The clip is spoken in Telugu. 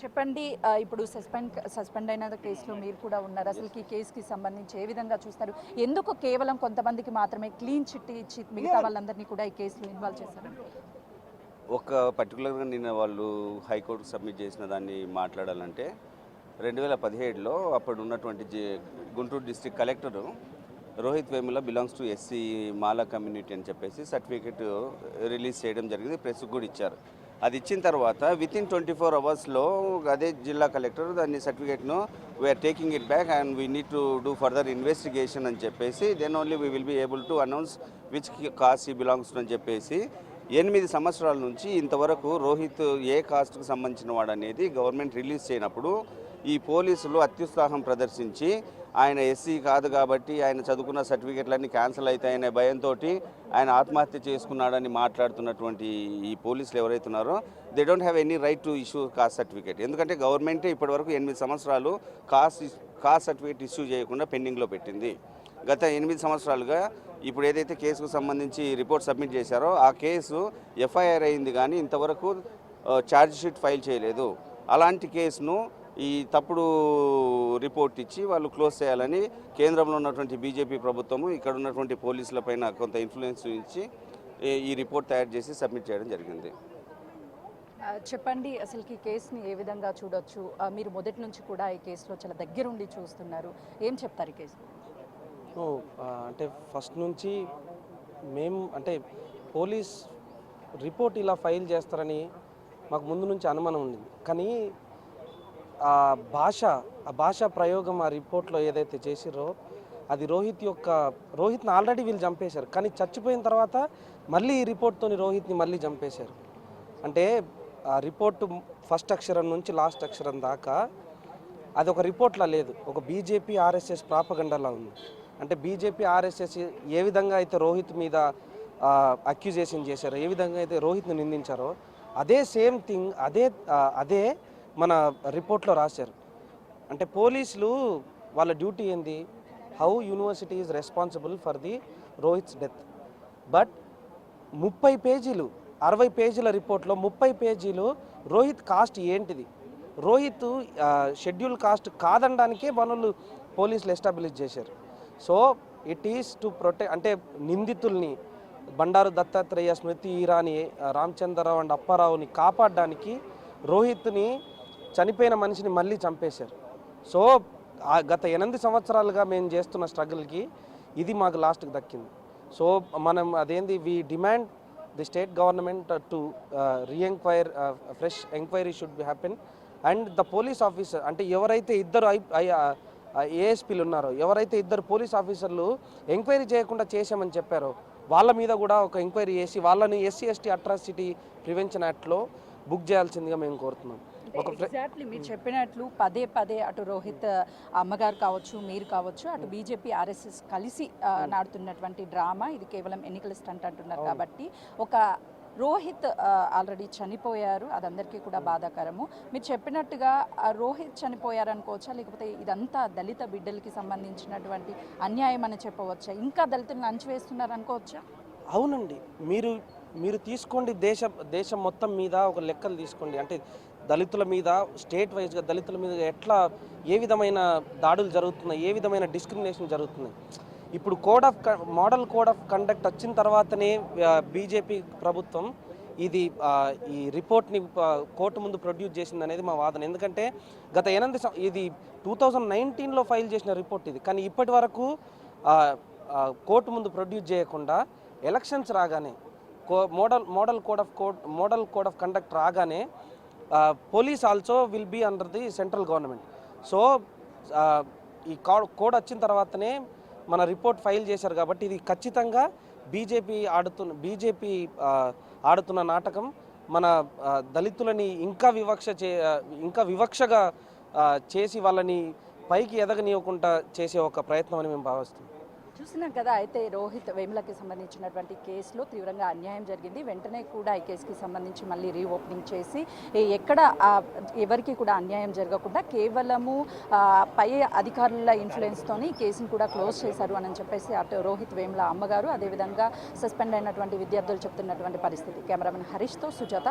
చెప్పండి ఇప్పుడు సస్పెండ్ సస్పెండ్ అయిన కేసులో మీరు కూడా ఉన్నారు? అసలు ఈ కేసుకి సంబంధించి ఏ విధంగా చూస్తారు? ఎందుకు కేవలం కొంతమందికి మాత్రమే క్లీన్ చిట్ ఇచ్చి మిగతా వాళ్ళందరినీ కూడా ఈ కేసులో ఇన్వాల్వ్ చేశారు? ఒక పర్టికులర్గా నిన్న వాళ్ళు హైకోర్టుకు సబ్మిట్ చేసిన దాన్ని మాట్లాడాలంటే రెండు వేల పదిహేడులో అప్పుడు ఉన్నటువంటి జే Guntur district collector Rohith Vemula belongs to SC Mala community అని చెప్పేసి సర్టిఫికేట్ రిలీజ్ చేయడం జరిగింది ప్రెస్కి కూడా ఇచ్చారు. అది ఇచ్చిన తర్వాత విత్ ఇన్ ట్వంటీ ఫోర్ అవర్స్లో అదే జిల్లా కలెక్టర్ దాన్ని సర్టిఫికేట్ను we're taking it back and we need to do further investigation అని చెప్పేసి then only we will be able to announce which caste he belongs అని చెప్పేసి ఎనిమిది సంవత్సరాల నుంచి ఇంతవరకు రోహిత్ ఏ కాస్ట్కు సంబంధించిన వాడు అనేది గవర్నమెంట్ రిలీజ్ చేయనప్పుడు ఈ పోలీసులు అత్యుత్సాహం ప్రదర్శించి ఆయన ఎస్సీ కాదు కాబట్టి ఆయన చదువుకున్న సర్టిఫికెట్లన్నీ క్యాన్సిల్ అవుతాయనే భయంతో ఆయన ఆత్మహత్య చేసుకున్నాడని మాట్లాడుతున్నటువంటి ఈ పోలీసులు ఎవరైతే ఉన్నారో they don't have any right to issue caste certificate ఎందుకంటే గవర్నమెంటే ఇప్పటివరకు ఎనిమిది సంవత్సరాలు కాస్ట్ కాస్ట్ సర్టిఫికేట్ ఇష్యూ చేయకుండా పెండింగ్లో పెట్టింది. గత ఎనిమిది సంవత్సరాలుగా ఇప్పుడు ఏదైతే కేసుకు సంబంధించి రిపోర్ట్ సబ్మిట్ చేశారో ఆ కేసు ఎఫ్ఐఆర్ అయింది కానీ ఇంతవరకు ఛార్జ్ షీట్ ఫైల్ చేయలేదు. అలాంటి కేసును ఈ తప్పుడు రిపోర్ట్ ఇచ్చి వాళ్ళు క్లోజ్ చేయాలని కేంద్రంలో ఉన్నటువంటి బీజేపీ ప్రభుత్వము ఇక్కడ ఉన్నటువంటి పోలీసులపైన కొంత ఇన్ఫ్లుయెన్స్ ఇచ్చి ఈ- రిపోర్ట్ తయారు చేసి సబ్మిట్ చేయడం జరిగింది. చెప్పండి అసలు ఈ కేసుని ఏ విధంగా చూడొచ్చు? మీరు మొదటి నుంచి కూడా ఈ కేసులో చాలా దగ్గరుండి చూస్తున్నారు. ఏం చెప్తారు ఈ కేసు అంటే ఫస్ట్ నుంచి మేము అంటే పోలీస్ రిపోర్ట్ ఇలా ఫైల్ చేస్తారని మాకు ముందు నుంచి అనుమానం ఉంది కానీ ఆ భాష ఆ భాషా ప్రయోగం ఆ రిపోర్ట్లో ఏదైతే చేసిరో అది రోహిత్ యొక్క రోహిత్ని ఆల్రెడీ వీళ్ళు చంపేశారు. కానీ చచ్చిపోయిన తర్వాత మళ్ళీ ఈ రిపోర్ట్తోని రోహిత్ని మళ్ళీ చంపేశారు. అంటే ఆ రిపోర్ట్ ఫస్ట్ అక్షరం నుంచి లాస్ట్ అక్షరం దాకా అది ఒక రిపోర్ట్లా లేదు. ఒక బీజేపీ ఆర్ఎస్ఎస్ ప్రాపగండలా ఉంది. అంటే బీజేపీ ఆర్ఎస్ఎస్ ఏ విధంగా అయితే రోహిత్ మీద అక్యూజేషన్ చేశారో ఏ విధంగా అయితే రోహిత్ని నిందించారో అదే సేమ్ థింగ్ అదే అదే మన రిపోర్ట్లో రాశారు. అంటే పోలీసులు వాళ్ళ డ్యూటీ ఏంది? How university is responsible for the Rohith's death but ముప్పై పేజీలు అరవై పేజీల రిపోర్ట్లో ముప్పై పేజీలు రోహిత్ కాస్ట్ ఏంటిది? రోహిత్ షెడ్యూల్ కాస్ట్ కాదనడానికే మనలు పోలీసులు ఎస్టాబ్లిష్ చేశారు. So it is to protect అంటే నిందితుల్ని బండారు దత్తాత్రేయ స్మృతి ఇరానీ రామచంద్రరావు అండ్ అప్పారావుని కాపాడడానికి రోహిత్ని చనిపోయిన మనిషిని మళ్ళీ చంపేశారు. సో గత ఎనిమిది సంవత్సరాలుగా మేము చేస్తున్న స్ట్రగుల్కి ఇది మాకు లాస్ట్కి దక్కింది. సో మనం అదేంది we demand the state government to reenquire fresh enquiry should be happen and the police officer అంటే ఎవరైతే ఇద్దరు ఐ ఏఎస్పీలు ఉన్నారో ఎవరైతే ఇద్దరు పోలీస్ ఆఫీసర్లు ఎంక్వైరీ చేయకుండా చేశామని చెప్పారో వాళ్ళ మీద కూడా ఒక ఎంక్వైరీ చేసి వాళ్ళని ఎస్సీ ఎస్టీ అట్రాసిటీ ప్రివెన్షన్ యాక్ట్లో బుక్ చేయాల్సిందిగా మేము కోరుతున్నాం. ఎగ్జాక్ట్లీ మీరు చెప్పినట్లు పదే పదే అటు రోహిత్ అమ్మగారు కావచ్చు మీరు కావచ్చు అటు బీజేపీ ఆర్ఎస్ఎస్ కలిసి నాడుతున్నటువంటి డ్రామా. ఇది కేవలం ఎన్నికల స్టంట్ అంటున్నారు కాబట్టి ఒక రోహిత్ ఆల్రెడీ చనిపోయారు. అదందరికీ కూడా బాధాకరము. మీరు చెప్పినట్టుగా ఆ రోహిత్ చనిపోయారు అనుకోవచ్చా లేకపోతే ఇదంతా దళిత బిడ్డలకి సంబంధించినటువంటి అన్యాయం అని చెప్పవచ్చా? ఇంకా దళితులను అంచివేస్తున్నారు అనుకోవచ్చా అవునండి. మీరు మీరు తీసుకోండి దేశ దేశం మొత్తం మీద ఒక లెక్కలు తీసుకోండి. అంటే దళితుల మీద స్టేట్ వైజ్గా దళితుల మీద ఎట్లా ఏ విధమైన దాడులు జరుగుతున్నాయి ఏ విధమైన డిస్క్రిమినేషన్ జరుగుతుంది? ఇప్పుడు code of model code of conduct వచ్చిన తర్వాతనే బీజేపీ ప్రభుత్వం ఇది ఈ రిపోర్ట్ని కోర్టు ముందు ప్రొడ్యూస్ చేసింది అనేది మా వాదన. ఎందుకంటే గత ఎనిమిది ఇది టూ థౌజండ్ నైన్టీన్లో ఫైల్ చేసిన రిపోర్ట్ ఇది. కానీ ఇప్పటి వరకు కోర్టు ముందు ప్రొడ్యూస్ చేయకుండా ఎలక్షన్స్ రాగానే కో model model code of code model code of conduct రాగానే police also will be under the central government. So ఈ కోడ్ కోడ్ వచ్చిన తర్వాతనే మన రిపోర్ట్ ఫైల్ చేశారు కాబట్టి ఇది ఖచ్చితంగా బీజేపీ ఆడుతున్న బీజేపీ ఆడుతున్న నాటకం. మన దళితులని ఇంకా వివక్ష చే ఇంకా వివక్షగా చేసి వాళ్ళని పైకి ఎదగనీయకుండా చేసే ఒక ప్రయత్నం అని మేము భావిస్తున్నాం. చూసినాం కదా అయితే రోహిత్ వేములకి సంబంధించినటువంటి కేసులో తీవ్రంగా అన్యాయం జరిగింది. వెంటనే కూడా ఈ కేసుకి సంబంధించి మళ్ళీ రీఓపెనింగ్ చేసి ఎక్కడ ఎవరికి కూడా అన్యాయం జరగకుండా కేవలము పై అధికారుల ఇన్ఫ్లుయెన్స్తోని ఈ కేసును కూడా క్లోజ్ చేశారు అని చెప్పేసి అటు రోహిత్ వేముల అమ్మగారు అదేవిధంగా సస్పెండ్ అయినటువంటి విద్యార్థులు చెప్తున్నటువంటి పరిస్థితి. కెమెరామెన్ హరీష్తో సుజాత.